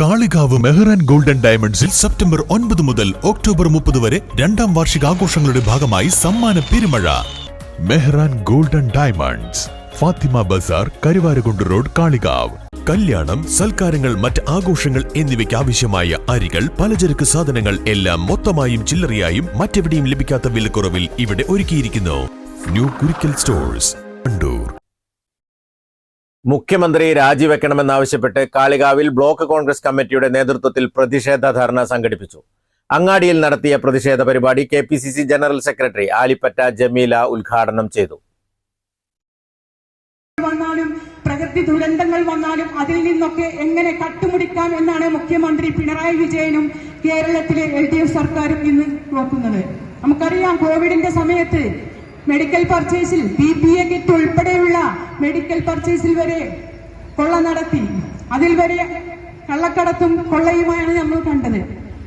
Kalikavu Mehran golden ഡയമണ്ട്സിൽ September ഒൻപത് മുതൽ ഒക്ടോബർ മുപ്പത് വരെ രണ്ടാം വാർഷിക ആഘോഷങ്ങളുടെ ഭാഗമായി സമ്മാന പെരുമഴ. Mehran golden diamonds Fathima Bazar Karuvarakundu road Kalikavu. കല്യാണം സൽക്കാരങ്ങൾ മറ്റ് ആഘോഷങ്ങൾ എന്നിവയ്ക്ക് ആവശ്യമായ അരികൾ പലചരക്ക് സാധനങ്ങൾ എല്ലാം മൊത്തമായും ചില്ലറയായും മറ്റെവിടെയും ലഭിക്കാത്ത വിലക്കുറവിൽ ഇവിടെ ഒരുക്കിയിരിക്കുന്നു. New Kurikkal stores Kandoor. മുഖ്യമന്ത്രി രാജിവെക്കണമെന്നാവശ്യപ്പെട്ട് കാളികാവിൽ ബ്ലോക്ക് കോൺഗ്രസ് കമ്മിറ്റിയുടെ നേതൃത്വത്തിൽ പ്രതിഷേധ ധർണ സംഘടിപ്പിച്ചു. അങ്ങാടിയിൽ നടത്തിയ പ്രതിഷേധ പരിപാടി K general secretary Alippatta Jameela ഉദ്ഘാടനം ചെയ്തു. വന്നാലും പ്രകൃതി ദുരന്തങ്ങൾ വന്നാലും അതിൽ നിന്നൊക്കെ എങ്ങനെ കട്ടുമുടിക്കാം എന്നാണ് മുഖ്യമന്ത്രി പിണറായി വിജയനും കേരളത്തിലെ എൽ സർക്കാരും ഇന്ന് നോക്കുന്നത്. നമുക്കറിയാം കോവിഡിന്റെ സമയത്ത് മെഡിക്കൽ പർച്ചേസിൽ പി പി എ കിറ്റ് ഉൾപ്പെടെയുള്ള മെഡിക്കൽ പർച്ചേസിൽ വരെ കൊള്ള നടത്തി. അതിൽ വരെ കള്ളക്കടത്തും കൊള്ളയുമായാണ് നമ്മൾ കണ്ടത്.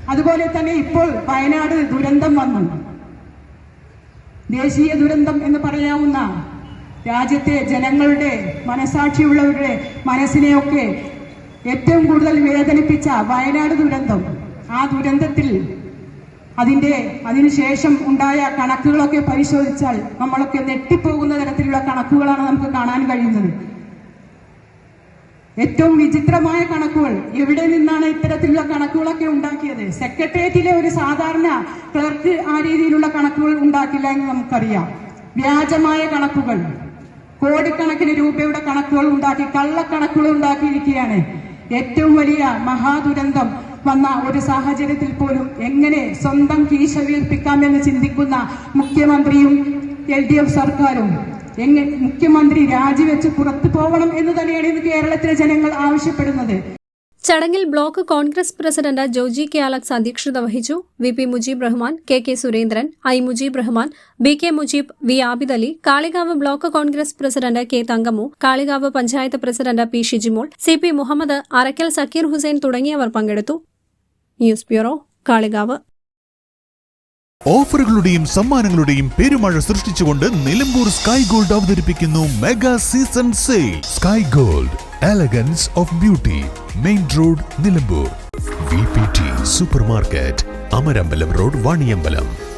അതുപോലെ തന്നെ ഇപ്പോൾ വയനാട് ദുരന്തം വന്നു. ദേശീയ ദുരന്തം എന്ന് പറയാവുന്ന രാജ്യത്തെ ജനങ്ങളുടെ മനസാക്ഷിയുള്ളവരുടെ മനസ്സിനെയൊക്കെ ഏറ്റവും കൂടുതൽ വേദനിപ്പിച്ച വയനാട് ദുരന്തം. ആ ദുരന്തത്തിൽ അതിന്റെ അതിനുശേഷം ഉണ്ടായ കണക്കുകളൊക്കെ പരിശോധിച്ചാൽ നമ്മളൊക്കെ നെട്ടിപ്പോകുന്ന തരത്തിലുള്ള കണക്കുകളാണ് നമുക്ക് കാണാൻ കഴിയുന്നത്. ഏറ്റവും വിചിത്രമായ കണക്കുകൾ എവിടെ നിന്നാണ് ഇത്തരത്തിലുള്ള കണക്കുകളൊക്കെ ഉണ്ടാക്കിയത്? സെക്രട്ടേറിയറ്റിലെ ഒരു സാധാരണ ക്ലർക്ക് ആ രീതിയിലുള്ള കണക്കുകൾ ഉണ്ടാക്കില്ല എന്ന് നമുക്കറിയാം. വ്യാജമായ കണക്കുകൾ. കോടിക്കണക്കിന് രൂപയുടെ കണക്കുകൾ ഉണ്ടാക്കി കള്ളക്കണക്കുകൾ ഉണ്ടാക്കിയിരിക്കുകയാണ്. ഏറ്റവും വലിയ മഹാദുരന്തം വന്ന ഒരു സാഹചര്യത്തിൽ പോലും എങ്ങനെ സ്വന്തം കീശ വീർപ്പിക്കാമെന്ന് ചിന്തിക്കുന്ന മുഖ്യമന്ത്രിയും എൽ ഡി എഫ് സർക്കാരും എങ്ങനെ മുഖ്യമന്ത്രി രാജിവെച്ച് പുറത്തു പോകണം എന്ന് തന്നെയാണ് ഇന്ന് കേരളത്തിലെ ജനങ്ങൾ ആവശ്യപ്പെടുന്നത്. ചടങ്ങിൽ block Congress president Joji K Alex അധ്യക്ഷത വഹിച്ചു. V P Mujeeb Rahman K K Surendran I Mujeeb Rahman B K Mujeeb V Abid Ali Kalikavu block Congress president K Thankamu Kalikavu panchayat president P Shijimol C P Muhammad Arakkal Sakkeer Hussain തുടങ്ങിയവർ പങ്കെടുത്തു. News bureau Kalikavu. ഓഫറുകളുടെയും സമ്മാനങ്ങളുടെയും പെരുമഴ സൃഷ്ടിച്ചുകൊണ്ട് Nilambur sky gold അവതരിപ്പിക്കുന്നു mega season sale. Sky gold elegance of beauty main road Nilambur. V P T super market Amarambalam road Vaniyambalam.